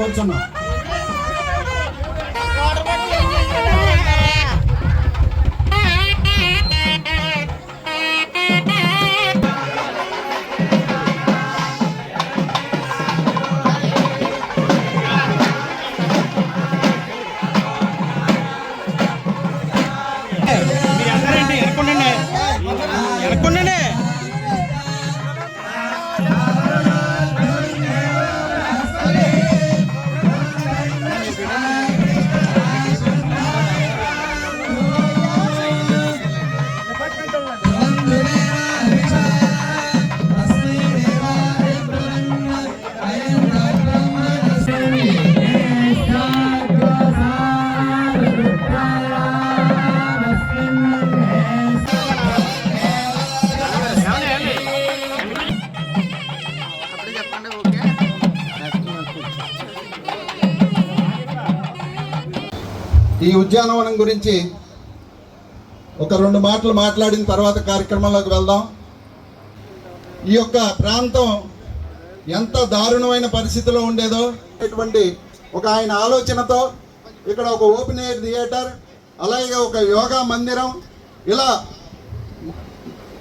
కోరుచున్నాం. ఈ ఉద్యానవనం గురించి ఒక రెండు మాటలు మాట్లాడిన తర్వాత కార్యక్రమంలోకి వెళ్దాం. ఈ యొక్క ప్రాంతం ఎంత దారుణమైన పరిస్థితిలో ఉండేదో ఇటువంటి ఒక ఆయన ఆలోచనతో ఇక్కడ ఒక ఓపెన్ ఎయిర్ థియేటర్ అలాగే ఒక యోగా మందిరం ఇలా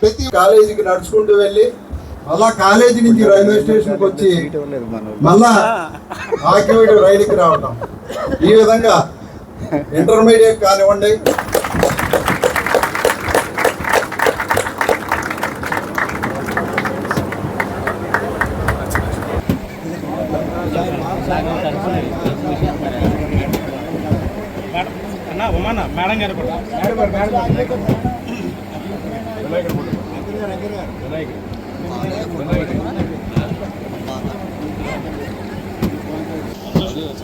ప్రతి కాలేజీకి నడుచుకుంటూ వెళ్ళి అలా కాలేజీ నుంచి రైల్వే స్టేషన్కి వచ్చి మళ్ళా ఆకివీడు రైలుకి రావటం. ఈ విధంగా ఇంటర్మీడియట్ కానివ్వండి. మేడం గారు కూడా.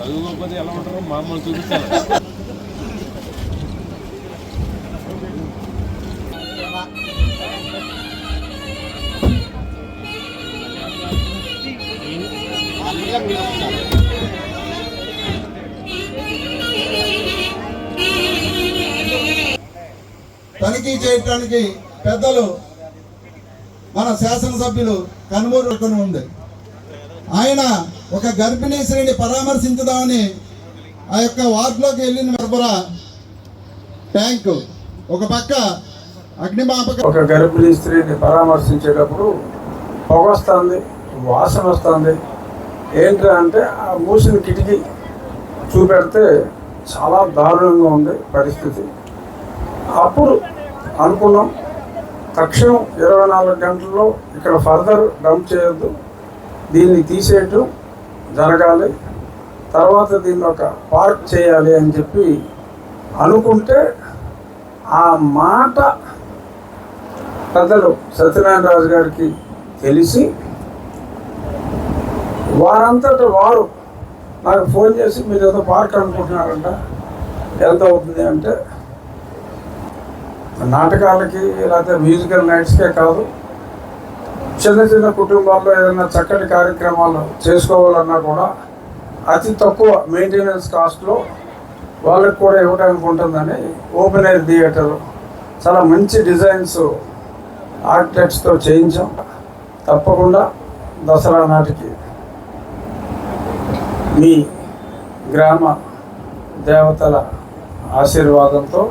చదువుకోకపోతే ఎలా ఉంటారో మామూలు చూపిస్తారు తనిఖీ చేయటానికి పెద్దలు మన శాసనసభ్యులు కనుమూరు ఉంది. ఆయన ఒక గర్భిణీ శ్రేణి పరామర్శించుదామని ఆ యొక్క వార్డులోకి వెళ్ళిన సరఫరా ట్యాంకు. ఒక పక్క అగ్నిమాపక ఒక గర్భిణీ స్త్రీని పరామర్శించేటప్పుడు పొగ వస్తుంది వాసన వస్తుంది. ఏంటి అంటే ఆ మూసిన కిటికీ చూపెడితే చాలా దారుణంగా ఉంది పరిస్థితి. అప్పుడు అనుకున్నాం తక్షణం ఇరవై నాలుగు గంటల్లో ఇక్కడ ఫర్దర్ డంప్ చేయొద్దు దీన్ని తీసేయటం జరగాలి. తర్వాత దీన్ని ఒక పార్క్ చేయాలి అని చెప్పి అనుకుంటే ఆ మాట పెద్దలు సత్యనారాయణ రాజు గారికి తెలిసి వారంతట వారు నాకు ఫోన్ చేసి మీరు ఏదో పార్క్ అనుకుంటున్నారంట ఎంత అవుతుంది అంటే నాటకాలకి లేకపోతే మ్యూజికల్ నైట్స్కే కాదు చిన్న చిన్న కుటుంబాల్లో ఏదైనా చక్కటి కార్యక్రమాలు చేసుకోవాలన్నా కూడా అతి తక్కువ మెయింటెనెన్స్ కాస్ట్లో వాళ్ళకి కూడా ఇవ్వడానికి ఉంటుందని ఓపెన్ ఎయిర్ థియేటర్ చాలా మంచి డిజైన్స్ ఆర్కిటెక్ట్స్తో చేయించాం. తప్పకుండా దసరా నాటికి మీ గ్రామ దేవతల ఆశీర్వాదంతో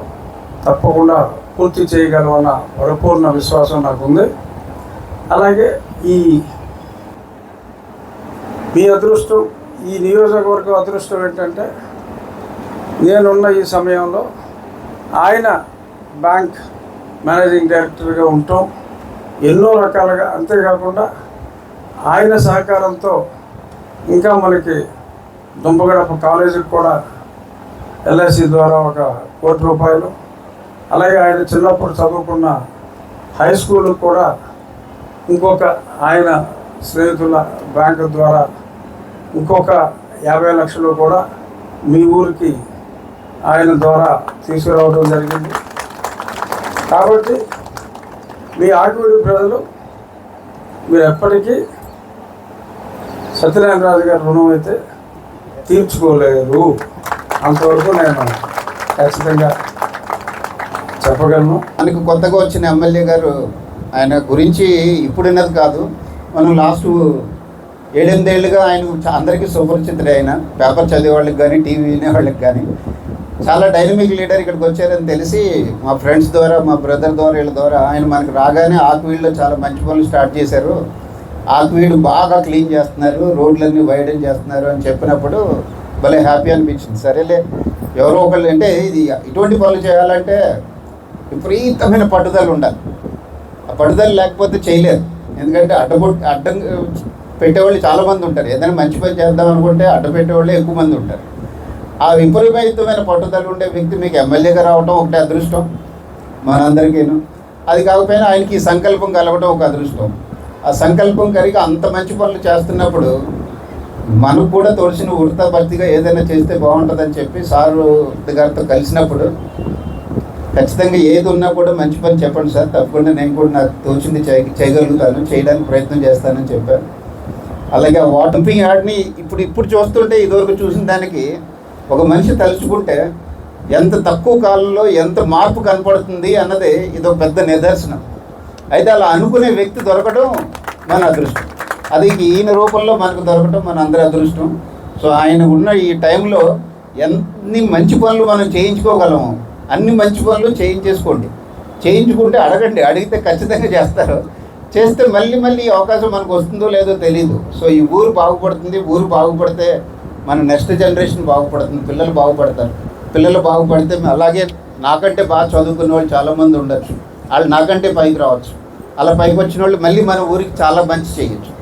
తప్పకుండా పూర్తి చేయగలమన్న పరిపూర్ణ విశ్వాసం నాకు ఉంది అలాగే ఈ మీ అదృష్టం ఈ నియోజకవర్గం అదృష్టం ఏంటంటే నేనున్న ఈ సమయంలో ఆయన బ్యాంక్ మేనేజింగ్ డైరెక్టర్గా ఉంటాం. ఎన్నో రకాలుగా అంతేకాకుండా ఆయన సహకారంతో ఇంకా మనకి దుంపగడప కాలేజీకి కూడా ఎల్ఐసి ద్వారా ఒక కోటి రూపాయలు. అలాగే ఆయన చిన్నప్పుడు చదువుకున్న హై స్కూల్కి కూడా ఇంకొక ఆయన స్నేహితుల బ్యాంకు ద్వారా ఇంకొక యాభై లక్షలు కూడా మీ ఊరికి ఆయన ద్వారా తీసుకురావడం జరిగింది. కాబట్టి మీ ఆకివీడి ప్రజలు మీరు ఎప్పటికీ సత్యనారాయణ రాజు గారి రుణం అయితే తీర్చుకోలేరు. అంతవరకు నేను ఖచ్చితంగా చెప్పగలను. మనకు కొత్తగా వచ్చిన ఎమ్మెల్యే గారు ఆయన గురించి ఇప్పుడున్నది కాదు. మనం లాస్ట్ ఏడెనిమిదేళ్ళుగా ఆయన అందరికీ సుపరిచితుడే ఆయన. పేపర్ చదివే వాళ్ళకి కానీ టీవీ వినేవాళ్ళకి కానీ చాలా డైనమిక్ లీడర్ ఇక్కడికి వచ్చారని తెలిసి మా ఫ్రెండ్స్ ద్వారా మా బ్రదర్ ద్వారా వీళ్ళ ద్వారా ఆయన మనకు రాగానే ఆక్వీడ్లో చాలా మంచి పనులు స్టార్ట్ చేశారు. ఆక్వీడ్ బాగా క్లీన్ చేస్తున్నారు రోడ్లన్నీ వైడన్ చేస్తున్నారు అని చెప్పినప్పుడు భలే హ్యాపీ అనిపించింది. సరేలే ఎవరో ఒకళ్ళు అంటే ఇది ఇటువంటి పనులు చేయాలంటే విపరీతమైన పట్టుదల ఉండాలి. పట్టుదల లేకపోతే చేయలేదు. ఎందుకంటే అడ్డబొట్ అడ్డం పెట్టేవాళ్ళు చాలా మంది ఉంటారు. ఏదైనా మంచి పని చేద్దాం అనుకుంటే అడ్డ పెట్టేవాళ్ళు ఎక్కువ మంది ఉంటారు. ఆ విపరీతమైన పట్టుదల ఉండే వ్యక్తి మీకు ఎమ్మెల్యేగా రావడం ఒకటి అదృష్టం. మనందరికీను. అది కాకపోయినా ఆయనకి ఈ సంకల్పం కలగటం ఒక అదృష్టం. ఆ సంకల్పం కలిగి అంత మంచి పనులు చేస్తున్నప్పుడు మనకు కూడా తోడిచిన ఉడతా భర్తీగా ఏదైనా చేస్తే బాగుంటుందని చెప్పి సారు గారితో కలిసినప్పుడు ఖచ్చితంగా ఏది ఉన్నా కూడా మంచి పని చెప్పండి సార్. తప్పకుండా నేను కూడా నాకు తోచింది చేయ చేయగలుగుతాను. చేయడానికి ప్రయత్నం చేస్తానని చెప్పాను అలాగే ఆ వాటంపింగ్ యాడ్ని ఇప్పుడు ఇప్పుడు చూస్తుంటే ఇదివరకు చూసిన దానికి ఒక మనిషి తలుచుకుంటే ఎంత తక్కువ కాలంలో ఎంత మార్పు కనపడుతుంది అన్నది ఇది ఒక పెద్ద నిదర్శనం. అయితే అలా అనుకునే వ్యక్తి దొరకడం మన అదృష్టం. అది ఈయన రూపంలో మనకు దొరకడం మన అందరి అదృష్టం. సో ఆయన ఉన్న ఈ టైంలో ఎన్ని మంచి పనులు మనం చేయించుకోగలము అన్ని మంచి పనులు చేయించేసుకోండి. చేయించుకుంటే అడగండి. అడిగితే ఖచ్చితంగా చేస్తారు. చేస్తే మళ్ళీ మళ్ళీ ఈ అవకాశం మనకు వస్తుందో లేదో తెలియదు సో ఈ ఊరు బాగుపడుతుంది. ఊరు బాగుపడితే మన నెక్స్ట్ జనరేషన్ బాగుపడుతుంది. పిల్లలు బాగుపడతారు. పిల్లలు బాగుపడితే అలాగే నాకంటే బాగా చదువుకునే వాళ్ళు చాలామంది ఉండొచ్చు. వాళ్ళు నాకంటే పైకి రావచ్చు. అలా పైకి వచ్చిన వాళ్ళు మళ్ళీ మన ఊరికి చాలా మంచి చేయొచ్చు.